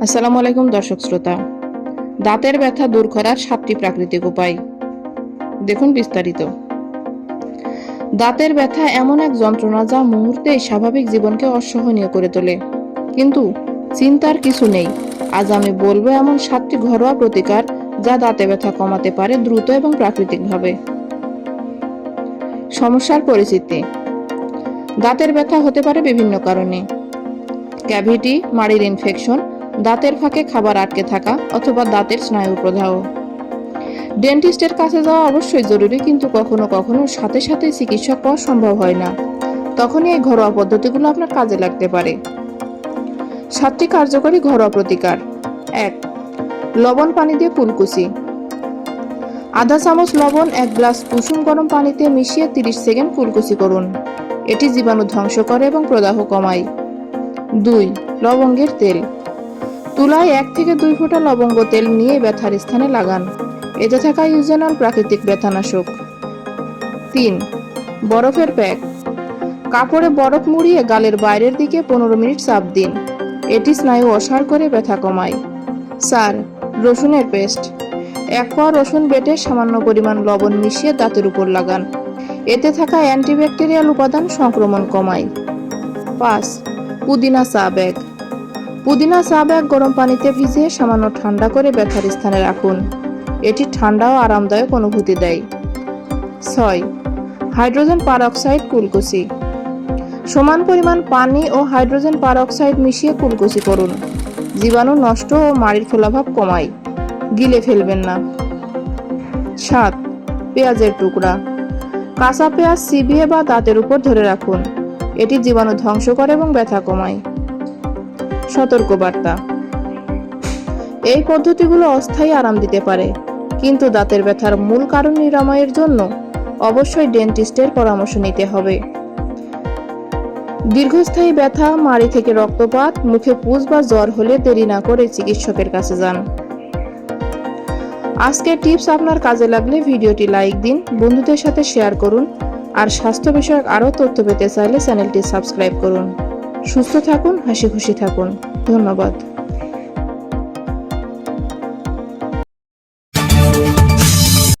আসসালামু আলাইকুম, দর্শক শ্রোতা। দাঁতের ব্যথা দূর করার সাতটি প্রাকৃতিক উপায়। দেখুন বিস্তারিত। দাঁতের ব্যথা এমন এক যন্ত্রণা যা মুহূর্তেই স্বাভাবিক জীবনকে অসহনীয় করে তোলে। কিন্তু চিন্তার কিছু নেই। আজ আমি বলব এমন সাতটি ঘরোয়া প্রতিকার যা দাঁতে ব্যথা কমাতে পারে দ্রুত এবং প্রাকৃতিকভাবে। সমস্যার পরিচিতি দাঁতের ব্যথা হতে পারে বিভিন্ন কারণে। ক্যাভিটি, মাড়ির ইনফেকশন দাঁতের ফাঁকে খাবার আটকে থাকা অথবা দাঁতের স্নায়ু প্রদাহ। ডেন্টিস্টের কাছে যাওয়া অবশ্যই জরুরি, কিন্তু কখনো কখনো সাথে সাথে চিকিৎসা পাওয়া সম্ভব হয় না। তখনই এই ঘরোয়া পদ্ধতিগুলো আপনার কাজে লাগতে পারে। সাতটি কার্যকরী ঘরোয়া প্রতিকার। এক, লবণ পানি দিয়ে কুলকুচি আধা চামচ লবণ, এক গ্লাস কুসুম গরম পানিতে মিশিয়ে 30 সেকেন্ড কুলকুচি করুন। এটি জীবাণু ধ্বংস করে এবং প্রদাহ কমায়। দুই, লবঙ্গের তেল। তুলায় এক থেকে দুই ফোঁটা লবঙ্গ তেল নিয়ে ব্যথার স্থানে লাগান। এতে থাকা ইউজেনল প্রাকৃতিক ব্যথানাশক। তিন, বরফের প্যাক। কাপড়ে বরফ মুড়িয়ে গালের বাইরের দিকে পনেরো মিনিট চাপ দিন। এটি স্নায়ু অসার করে ব্যথা কমায়। চার, রসুনের পেস্ট। এক পর রসুন বেটে সামান্য পরিমাণ লবণ মিশিয়ে দাঁতের উপর লাগান। এতে থাকা অ্যান্টিব্যাকটেরিয়াল উপাদান সংক্রমণ কমায়। পাঁচ, পুদিনা চা ব্যাগ। পুদিনা চা ব্যাগ গরম পানিতে ভিজিয়ে সামান্য ঠান্ডা করে ব্যথার স্থানে রাখুন। এটি ঠান্ডা ও আরামদায়ক অনুভূতি দেয়। ছয়, হাইড্রোজেন পারঅক্সাইড কুলকুচি। সমান পরিমাণ পানি ও হাইড্রোজেন পারঅক্সাইড মিশিয়ে কুলকুচি করুন। জীবাণু নষ্ট ও মাড়ির ফোলাভাব কমায়। গিলে ফেলবেন না। সাত, পেঁয়াজের টুকরা। কাঁচা পেঁয়াজ চিবিয়ে বা দাঁতের উপর ধরে রাখুন। এটি জীবাণু ধ্বংস করে এবং ব্যথা কমায়। সতর্কবার্তা। এই পদ্ধতিগুলো অস্থায়ী আরাম দিতে পারে, কিন্তু দাঁতের ব্যথার মূল কারণ নিরাময়ের জন্য অবশ্যই ডেন্টিস্টের পরামর্শ নিতে হবে। দীর্ঘস্থায়ী ব্যথা, মাড়ি থেকে রক্তপাত, মুখে পুজ বা জ্বর হলে দেরি না করে চিকিৎসকের কাছে যান। আজকের টিপস আপনার কাজে লাগলে ভিডিওটি লাইক দিন, বন্ধুদের সাথে শেয়ার করুন, আর স্বাস্থ্য বিষয়ক আরও তথ্য পেতে চাইলে চ্যানেলটি সাবস্ক্রাইব করুন। সুস্থ থাকুন হাসি খুশি থাকুন। ধন্যবাদ।